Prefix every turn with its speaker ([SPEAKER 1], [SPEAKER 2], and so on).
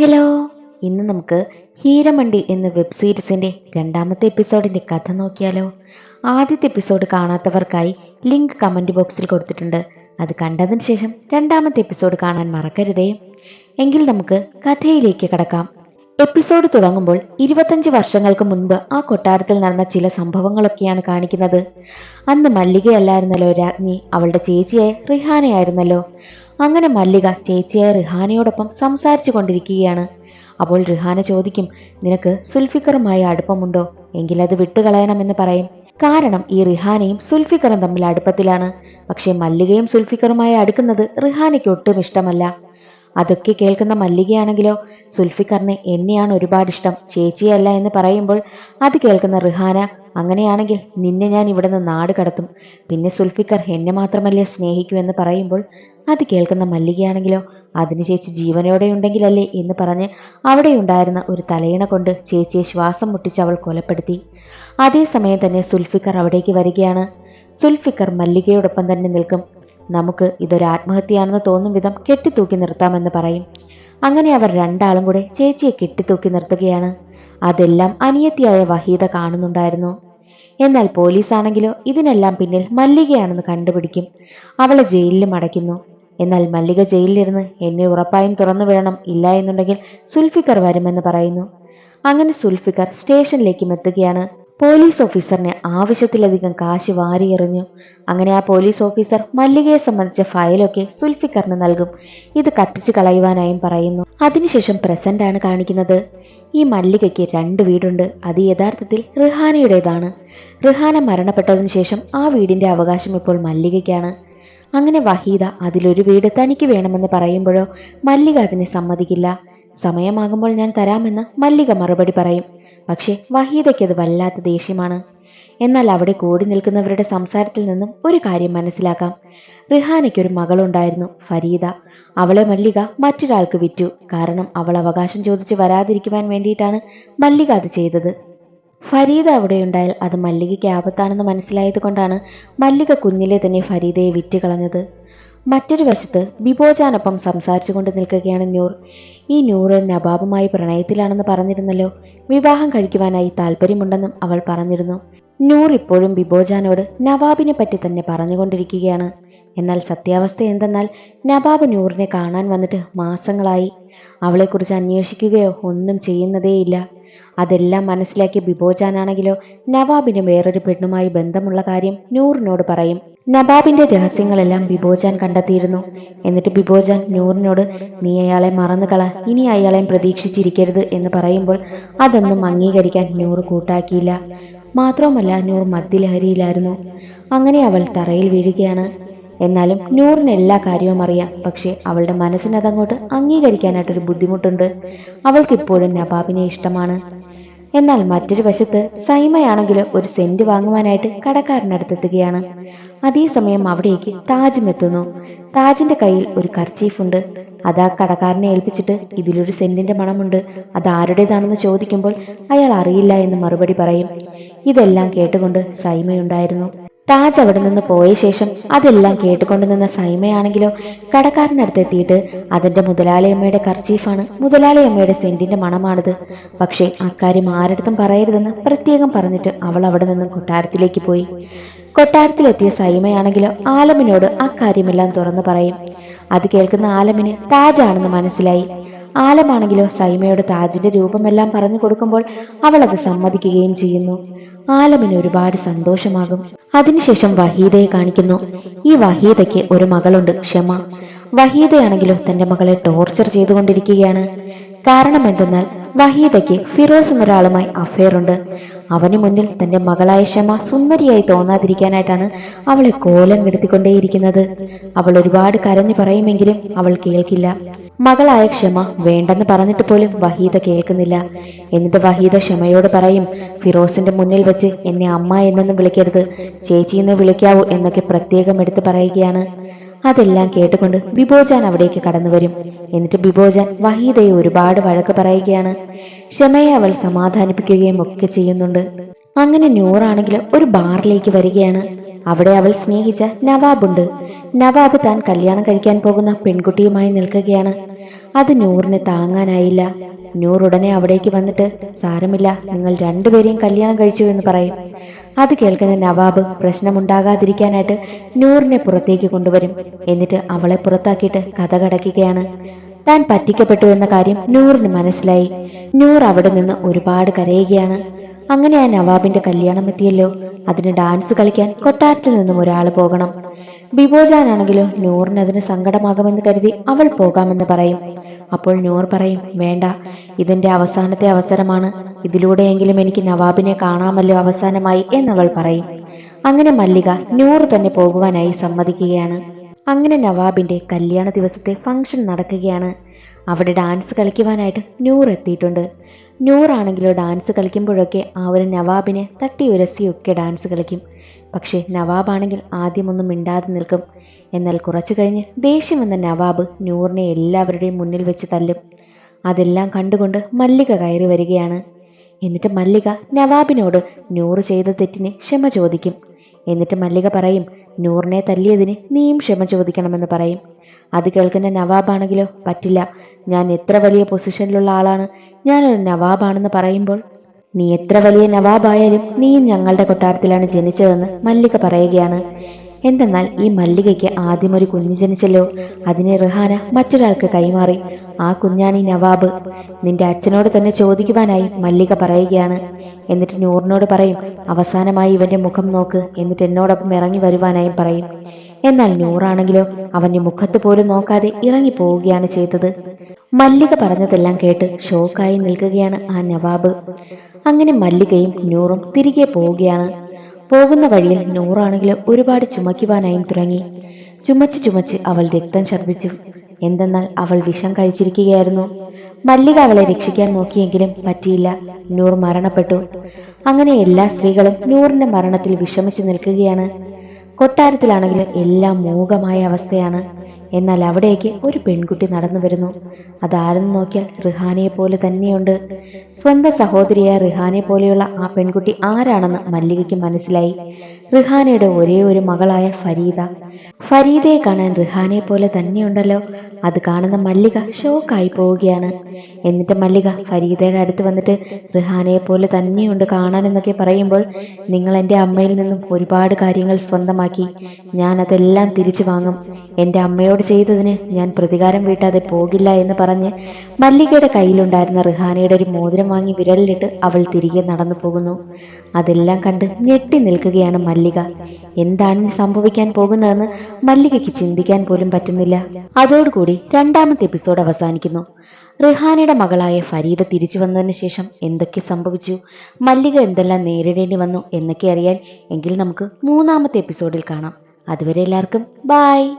[SPEAKER 1] Hello. ഇന്ന് നമുക്ക് ഹീരമണ്ടി എന്ന വെബ് സീരീസിന്റെ രണ്ടാമത്തെ എപ്പിസോഡിന്റെ കഥ നോക്കിയാലോ. ആദ്യത്തെ എപ്പിസോഡ് കാണാത്തവർക്കായി ലിങ്ക് കമന്റ് ബോക്സിൽ കൊടുത്തിട്ടുണ്ട്. അത് കണ്ടതിന് ശേഷം രണ്ടാമത്തെ എപ്പിസോഡ് കാണാൻ മറക്കരുതേ. എങ്കിൽ നമുക്ക് കഥയിലേക്ക് കടക്കാം. എപ്പിസോഡ് തുടങ്ങുമ്പോൾ ഇരുപത്തഞ്ച് വർഷങ്ങൾക്ക് മുൻപ് ആ കൊട്ടാരത്തിൽ നടന്ന ചില സംഭവങ്ങളൊക്കെയാണ് കാണിക്കുന്നത്. അന്ന് മല്ലികയല്ലായിരുന്നല്ലോ രാജ്ഞി അവളുടെ ചേച്ചിയായ റിഹാനയായിരുന്നല്ലോ. അങ്ങനെ മല്ലിക ചേച്ചിയായ റിഹാനയോടൊപ്പം സംസാരിച്ചു കൊണ്ടിരിക്കുകയാണ്. അപ്പോൾ റിഹാന ചോദിക്കും നിനക്ക് സുൽഫിക്കറുമായി അടുപ്പമുണ്ടോ? എങ്കിൽ അത് വിട്ടുകളയണമെന്ന് പറയും. കാരണം ഈ റിഹാനയും സുൽഫിക്കറും തമ്മിൽ അടുപ്പത്തിലാണ്. പക്ഷേ മല്ലികയും സുൽഫിക്കറുമായി അടുക്കുന്നത് റിഹാനയ്ക്ക് ഒട്ടും ഇഷ്ടമല്ല. അതൊക്കെ കേൾക്കുന്ന മല്ലികയാണെങ്കിലോ സുൽഫിക്കറിന് എന്നെയാണ് ഒരുപാട് ഇഷ്ടം ചേച്ചിയല്ല എന്ന് പറയുമ്പോൾ അത് കേൾക്കുന്ന റിഹാന അങ്ങനെയാണെങ്കിൽ നിന്നെ ഞാൻ ഇവിടുന്ന് നാട് കടത്തും. പിന്നെ സുൽഫിക്കർ എന്നെ മാത്രമല്ലേ സ്നേഹിക്കൂ എന്ന് പറയുമ്പോൾ അത് കേൾക്കുന്ന മല്ലികയാണെങ്കിലോ അതിന് ചേച്ചി ജീവനോടെ ഉണ്ടെങ്കിലല്ലേ എന്ന് പറഞ്ഞ് അവിടെയുണ്ടായിരുന്ന ഒരു തലയിണ കൊണ്ട് ചേച്ചിയെ ശ്വാസം മുട്ടിച്ച് അവൾ കൊലപ്പെടുത്തി. അതേസമയം തന്നെ സുൽഫിക്കർ അവിടേക്ക് വരികയാണ്. സുൽഫിക്കർ മല്ലികയോടൊപ്പം തന്നെ നിൽക്കും. നമുക്ക് ഇതൊരു ആത്മഹത്യയാണെന്ന് തോന്നും വിധം കെട്ടിത്തൂക്കി നിർത്താമെന്ന് പറയും. അങ്ങനെ അവർ രണ്ടാളും കൂടെ ചേച്ചിയെ കെട്ടിത്തൂക്കി നിർത്തുകയാണ്. അതെല്ലാം അനിയത്തിയായ വഹീദ കാണുന്നുണ്ടായിരുന്നു. എന്നാൽ പോലീസാണെങ്കിലോ ഇതിനെല്ലാം പിന്നിൽ മല്ലികയാണെന്ന് കണ്ടുപിടിക്കും. അവളെ ജയിലിലും അടയ്ക്കുന്നു എന്നാൽ മല്ലിക ജയിലിലിരുന്ന് എന്നെ ഉറപ്പായും തുറന്നു വിടണം ഇല്ല എന്നുണ്ടെങ്കിൽ സുൽഫിക്കർ വരുമെന്ന് പറയുന്നു. അങ്ങനെ സുൽഫിക്കർ സ്റ്റേഷനിലേക്കും എത്തുകയാണ്. പോലീസ് ഓഫീസറിനെ ആവശ്യത്തിലധികം കാശ് വാരിയെറിഞ്ഞു. അങ്ങനെ ആ പോലീസ് ഓഫീസർ മല്ലികയെ സംബന്ധിച്ച ഫയലൊക്കെ സുൽഫിക്കറിന് നൽകും. ഇത് കത്തിച്ചു കളയുവാനായും പറയുന്നു. അതിനുശേഷം പ്രസന്റ് ആണ് കാണിക്കുന്നത്. ഈ മല്ലികയ്ക്ക് രണ്ട് വീടുണ്ട്. അത് യഥാർത്ഥത്തിൽ റിഹാനയുടേതാണ്. റിഹാന മരണപ്പെട്ടതിന് ശേഷം ആ വീടിന്റെ അവകാശം ഇപ്പോൾ മല്ലികയ്ക്കാണ്. അങ്ങനെ വഹീദ അതിലൊരു വീട് തനിക്ക് വേണമെന്ന് പറയുമ്പോഴോ മല്ലിക അതിനെ സമ്മതിക്കില്ല. സമയമാകുമ്പോൾ ഞാൻ തരാമെന്ന് മല്ലിക മറുപടി പറയും. പക്ഷേ വഹീദയ്ക്ക് അത് വല്ലാത്ത ദേഷ്യമാണ്. എന്നാൽ അവിടെ കൂടി നിൽക്കുന്നവരുടെ സംസാരത്തിൽ നിന്നും ഒരു കാര്യം മനസ്സിലാക്കാം. റിഹാനയ്ക്ക് ഒരു മകളുണ്ടായിരുന്നു ഫരീദ. അവളെ മല്ലിക മറ്റൊരാൾക്ക് വിറ്റു. കാരണം അവൾ അവകാശം ചോദിച്ച് വരാതിരിക്കുവാൻ വേണ്ടിയിട്ടാണ് മല്ലിക അത് ചെയ്തത്. ഫരീദ അവിടെയുണ്ടായാൽ അത് മല്ലികയ്ക്ക് ആപത്താണെന്ന് മനസ്സിലായത് കൊണ്ടാണ് മല്ലിക കുഞ്ഞിലെ തന്നെ ഫരീദയെ വിറ്റ് കളഞ്ഞത്. മറ്റൊരു വശത്ത് ബിബോജാനൊപ്പം സംസാരിച്ചു കൊണ്ട് നിൽക്കുകയാണ് നൂർ. ഈ നൂറ് നവാബുമായി പ്രണയത്തിലാണെന്ന് പറഞ്ഞിരുന്നല്ലോ. വിവാഹം കഴിക്കുവാനായി താല്പര്യമുണ്ടെന്നും അവൾ പറഞ്ഞിരുന്നു. നൂർ ഇപ്പോഴും ബിബോജാനോട് നവാബിനെ പറ്റി തന്നെ പറഞ്ഞുകൊണ്ടിരിക്കുകയാണ്. എന്നാൽ സത്യാവസ്ഥ എന്തെന്നാൽ നവാബ് നൂറിനെ കാണാൻ വന്നിട്ട് മാസങ്ങളായി. അവളെക്കുറിച്ച് അന്വേഷിക്കുകയോ ഒന്നും ചെയ്യുന്നതേയില്ല. അതെല്ലാം മനസ്സിലാക്കിയ ബിബോജാനാണെങ്കിലോ നവാബിന് വേറൊരു പെണ്ണുമായി ബന്ധമുള്ള കാര്യം നൂറിനോട് പറയും. നവാബിന്റെ രഹസ്യങ്ങളെല്ലാം ബിബോജാൻ കണ്ടെത്തിയിരുന്നു. എന്നിട്ട് ബിബോജാൻ നൂറിനോട് നീ അയാളെ മറന്നു കള ഇനി അയാളെയും പ്രതീക്ഷിച്ചിരിക്കരുത് എന്ന് പറയുമ്പോൾ അതൊന്നും അംഗീകരിക്കാൻ നൂറ് കൂട്ടാക്കിയില്ല. മാത്രവുമല്ല നൂർ മദ്യലഹരിയിലായിരുന്നു. അങ്ങനെ അവൾ തറയിൽ വീഴുകയാണ്. എന്നാലും നൂറിന് എല്ലാ കാര്യവും അറിയാം. പക്ഷേ അവളുടെ മനസ്സിനതങ്ങോട്ട് അംഗീകരിക്കാനായിട്ടൊരു ബുദ്ധിമുട്ടുണ്ട്. അവൾക്കിപ്പോഴും നവാബിനെ ഇഷ്ടമാണ്. എന്നാൽ മറ്റൊരു വശത്ത് സൈമയാണെങ്കിലും ഒരു സെന്റ് വാങ്ങുവാനായിട്ട് കടക്കാരനടുത്തെത്തുകയാണ് അതേസമയം അവിടേക്ക് താജും എത്തുന്നു. താജിന്റെ കയ്യിൽ ഒരു കർച്ചീഫുണ്ട്. അത് ആ കടക്കാരനെ ഏൽപ്പിച്ചിട്ട് ഇതിലൊരു സെന്റിന്റെ മണമുണ്ട്. അത് ആരുടേതാണെന്ന് ചോദിക്കുമ്പോൾ അയാൾ അറിയില്ല എന്ന് മറുപടി പറയും. ഇതെല്ലാം കേട്ടുകൊണ്ട് സൈമയുണ്ടായിരുന്നു. താജ് അവിടെ നിന്ന് പോയ ശേഷം അതെല്ലാം കേട്ടുകൊണ്ട് നിന്ന സൈമയാണെങ്കിലോ കടക്കാരനടുത്ത് എത്തിയിട്ട് അതിന്റെ മുതലാളിയമ്മയുടെ കർച്ചീഫാണ്. മുതലാളിയമ്മയുടെ സെന്റിന്റെ മണമാണിത്. പക്ഷേ അക്കാര്യം ആരടുത്തും പറയരുതെന്ന് പ്രത്യേകം പറഞ്ഞിട്ട് അവൾ അവിടെ നിന്നും കൊട്ടാരത്തിലേക്ക് പോയി. കൊട്ടാരത്തിലെത്തിയ സൈമയാണെങ്കിലോ ആലമിനോട് അക്കാര്യമെല്ലാം തുറന്നു പറയും. അത് കേൾക്കുന്ന ആലമിന് താജാണെന്ന് മനസ്സിലായി. ആലമാണെങ്കിലോ സൈമയോട് താജിന്റെ രൂപമെല്ലാം പറഞ്ഞു കൊടുക്കുമ്പോൾ അവൾ അത് സമ്മതിക്കുകയും ചെയ്യുന്നു. ആലമിന് ഒരുപാട് സന്തോഷമാകും. അതിനുശേഷം വഹീദയെ കാണിക്കുന്നു. ഈ വഹീദയ്ക്ക് ഒരു മകളുണ്ട് ക്ഷമ. വഹീദയാണെങ്കിലോ തന്റെ മകളെ ടോർച്ചർ ചെയ്തുകൊണ്ടിരിക്കുകയാണ്. കാരണം എന്തെന്നാൽ വഹീദയ്ക്ക് ഫിറോസ് എന്നൊരാളുമായി ഉണ്ട്. അവന് മുന്നിൽ തന്റെ മകളായ ക്ഷമ സുന്ദരിയായി തോന്നാതിരിക്കാനായിട്ടാണ് അവളെ കോലം കെടുത്തിക്കൊണ്ടേയിരിക്കുന്നത്. അവൾ ഒരുപാട് കരഞ്ഞു പറയുമെങ്കിലും അവൾ കേൾക്കില്ല. മകളായ ക്ഷമ വേണ്ടെന്ന് പറഞ്ഞിട്ട് പോലും വഹീദ കേൾക്കുന്നില്ല. എന്നിട്ട് വഹീദ ക്ഷമയോട് പറയും ഫിറോസിന്റെ മുന്നിൽ വെച്ച് എന്നെ അമ്മ എന്നൊന്നും വിളിക്കരുത് ചേച്ചി എന്ന് വിളിക്കാവൂ എന്നൊക്കെ പ്രത്യേകം എടുത്തു പറയുകയാണ്. അതെല്ലാം കേട്ടുകൊണ്ട് ബിബോജാൻ അവിടേക്ക് കടന്നു വരും എന്നിട്ട് ബിബോജാൻ വഹീദയെ ഒരുപാട് വഴക്ക് പറയുകയാണ്. ക്ഷമയെ അവൾ സമാധാനിപ്പിക്കുകയും ഒക്കെ ചെയ്യുന്നുണ്ട്. അങ്ങനെ നൂറാണെങ്കിൽ ഒരു ബാറിലേക്ക് വരികയാണ്. അവിടെ അവൾ സ്നേഹിച്ച നവാബുണ്ട്. നവാബ് താൻ കല്യാണം കഴിക്കാൻ പോകുന്ന പെൺകുട്ടിയുമായി നിൽക്കുകയാണ്. അത് നൂറിന് താങ്ങാനായില്ല. നൂർ ഉടനെ അവിടേക്ക് വന്നിട്ട് സാരമില്ല നിങ്ങൾ രണ്ടുപേരെയും കല്യാണം കഴിച്ചു എന്ന് പറയും. അത് കേൾക്കുന്ന നവാബ് പ്രശ്നമുണ്ടാകാതിരിക്കാനായിട്ട് നൂറിനെ പുറത്തേക്ക് കൊണ്ടുവരും. എന്നിട്ട് അവളെ പുറത്താക്കിയിട്ട് കഥ കടക്കുകയാണ്. താൻ പറ്റിക്കപ്പെട്ടു എന്ന കാര്യം നൂറിന് മനസ്സിലായി. നൂർ അവിടെ നിന്ന് ഒരുപാട് കരയുകയാണ്. അങ്ങനെ ആ നവാബിന്റെ കല്യാണം എത്തിയല്ലോ. അതിന് ഡാൻസ് കളിക്കാൻ കൊട്ടാരത്തിൽ നിന്നും ഒരാൾ പോകണം. ബിബോജാനാണെങ്കിലും നൂറിന് അതിന് സങ്കടമാകുമെന്ന് കരുതി അവൾ പോകാമെന്ന് പറയും. അപ്പോൾ നൂർ പറയും വേണ്ട ഇതിന്റെ അവസാനത്തെ അവസരമാണ്. ഇതിലൂടെയെങ്കിലും എനിക്ക് നവാബിനെ കാണാമല്ലോ അവസാനമായി എന്നവൾ പറയും. അങ്ങനെ മല്ലിക നൂർ തന്നെ പോകുവാനായി സമ്മതിക്കുകയാണ്. അങ്ങനെ നവാബിന്റെ കല്യാണ ദിവസത്തെ ഫംഗ്ഷൻ നടക്കുകയാണ്. അവിടെ ഡാൻസ് കളിക്കുവാനായിട്ട് നൂർ എത്തിയിട്ടുണ്ട്. നൂറാണെങ്കിലോ ഡാൻസ് കളിക്കുമ്പോഴൊക്കെ ആ ഒരു നവാബിനെ തട്ടി ഉരസിയൊക്കെ ഡാൻസ് കളിക്കും. പക്ഷേ നവാബാണെങ്കിൽ ആദ്യമൊന്നും മിണ്ടാതെ നിൽക്കും. എന്നാൽ കുറച്ചു കഴിഞ്ഞ് ദേഷ്യം വന്ന നവാബ് നൂറിനെ എല്ലാവരുടെയും മുന്നിൽ വെച്ച് തല്ലും. അതെല്ലാം കണ്ടുകൊണ്ട് മല്ലിക കയറി വരികയാണ്. എന്നിട്ട് മല്ലിക നവാബിനോട് നൂറ് ചെയ്ത തെറ്റിന് ക്ഷമ ചോദിക്കും. എന്നിട്ട് മല്ലിക പറയും നൂറിനെ തല്ലിയതിന് നീയും ക്ഷമ ചോദിക്കണമെന്ന് പറയും. അത് കേൾക്കുന്ന നവാബാണെങ്കിലോ? പറ്റില്ല. ഞാൻ എത്ര വലിയ പൊസിഷനിലുള്ള ആളാണ്. ഞാനൊരു നവാബാണെന്ന് പറയുമ്പോൾ നീ എത്ര വലിയ നവാബായാലും നീയും ഞങ്ങളുടെ കൊട്ടാരത്തിലാണ് ജനിച്ചതെന്ന് മല്ലിക പറയുകയാണ്. എന്തെന്നാൽ ഈ മല്ലികയ്ക്ക് ആദ്യം ഒരു കുഞ്ഞ് ജനിച്ചല്ലോ. അതിനെ റിഹാന മറ്റൊരാൾക്ക് കൈമാറി. ആ കുഞ്ഞാണ് ഈ നവാബ്. നിന്റെ അച്ഛനോട് തന്നെ ചോദിക്കുവാനായി മല്ലിക പറയുകയാണ്. എന്നിട്ട് നൂറിനോട് പറയും അവസാനമായി ഇവന്റെ മുഖം നോക്ക് എന്നിട്ട് എന്നോടൊപ്പം ഇറങ്ങി വരുവാനായും പറയും. എന്നാൽ നൂറാണെങ്കിലോ അവന്റെ മുഖത്ത് പോലും നോക്കാതെ ഇറങ്ങി പോവുകയാണ് ചെയ്തത്. മല്ലിക പറഞ്ഞതെല്ലാം കേട്ട് ഷോക്കായി നിൽക്കുകയാണ് ആ നവാബ്. അങ്ങനെ മല്ലികയും നൂറും തിരികെ പോവുകയാണ്. പോകുന്ന വഴിയിൽ നൂറാണെങ്കിലും ഒരുപാട് ചുമക്കുവാനായും തുടങ്ങി. ചുമച്ച് ചുമച്ച് അവൾ രക്തം ഛർദ്ദിച്ചു. എന്തെന്നാൽ അവൾ വിഷം കഴിച്ചിരിക്കുകയായിരുന്നു. മല്ലിക അവളെ രക്ഷിക്കാൻ നോക്കിയെങ്കിലും പറ്റിയില്ല. നൂർ മരണപ്പെട്ടു. അങ്ങനെ എല്ലാ സ്ത്രീകളും നൂറിന്റെ മരണത്തിൽ വിഷമിച്ചു നിൽക്കുകയാണ്. കൊട്ടാരത്തിലാണെങ്കിലും എല്ലാം മൂകമായ അവസ്ഥയാണ്. എന്നാൽ അവിടേക്ക് ഒരു പെൺകുട്ടി നടന്നു വരുന്നു. അതാരെന്ന് നോക്കിയാൽ റിഹാനയെ പോലെ തന്നെയുണ്ട്. സ്വന്തം സഹോദരിയായ റിഹാനെ പോലെയുള്ള ആ പെൺകുട്ടി ആരാണെന്ന് മല്ലികയ്ക്ക് മനസ്സിലായി. റിഹാനയുടെ ഒരേ ഒരു മകളായ ഫരീദ ഫരീദയെ കാണാൻ റിഹാനെ പോലെ തന്നെയുണ്ടല്ലോ. അത് കാണുന്ന മല്ലിക ഷോക്കായി പോവുകയാണ്. എന്നിട്ട് മല്ലിക ഫരീദയുടെ അടുത്ത് വന്നിട്ട് റിഹാനയെ പോലെ തന്നെയുണ്ട് കാണാൻ എന്നൊക്കെ പറയുമ്പോൾ നിങ്ങൾ എന്റെ അമ്മയിൽ നിന്നും ഒരുപാട് കാര്യങ്ങൾ സ്വന്തമാക്കി. ഞാൻ അതെല്ലാം തിരിച്ചു വാങ്ങും. എന്റെ അമ്മയോട് ചെയ്തതിന് ഞാൻ പ്രതികാരം വീട്ടാതെ പോകില്ല എന്ന് പറഞ്ഞ് മല്ലികയുടെ കയ്യിലുണ്ടായിരുന്ന റിഹാനയുടെ ഒരു മോതിരം വാങ്ങി വിരലിലിട്ട് അവൾ തിരികെ നടന്നു പോകുന്നു. അതെല്ലാം കണ്ട് ഞെട്ടി നിൽക്കുകയാണ് മല്ലിക. എന്താണ് സംഭവിക്കാൻ പോകുന്നതെന്ന് മല്ലികയ്ക്ക് ചിന്തിക്കാൻ പോലും പറ്റുന്നില്ല. അതോടുകൂടി രണ്ടാമത്തെ എപ്പിസോഡ് അവസാനിക്കുന്നു. റിഹാനയുടെ മകളായ ഫരീദ തിരിച്ചു വന്നതിന് ശേഷം എന്തൊക്കെ സംഭവിച്ചു? മല്ലിക എന്തെല്ലാം നേരിടേണ്ടി വന്നു എന്നൊക്കെ അറിയാൻ എങ്കിൽ നമുക്ക് മൂന്നാമത്തെ എപ്പിസോഡിൽ കാണാം. അതുവരെ എല്ലാവർക്കും ബായ്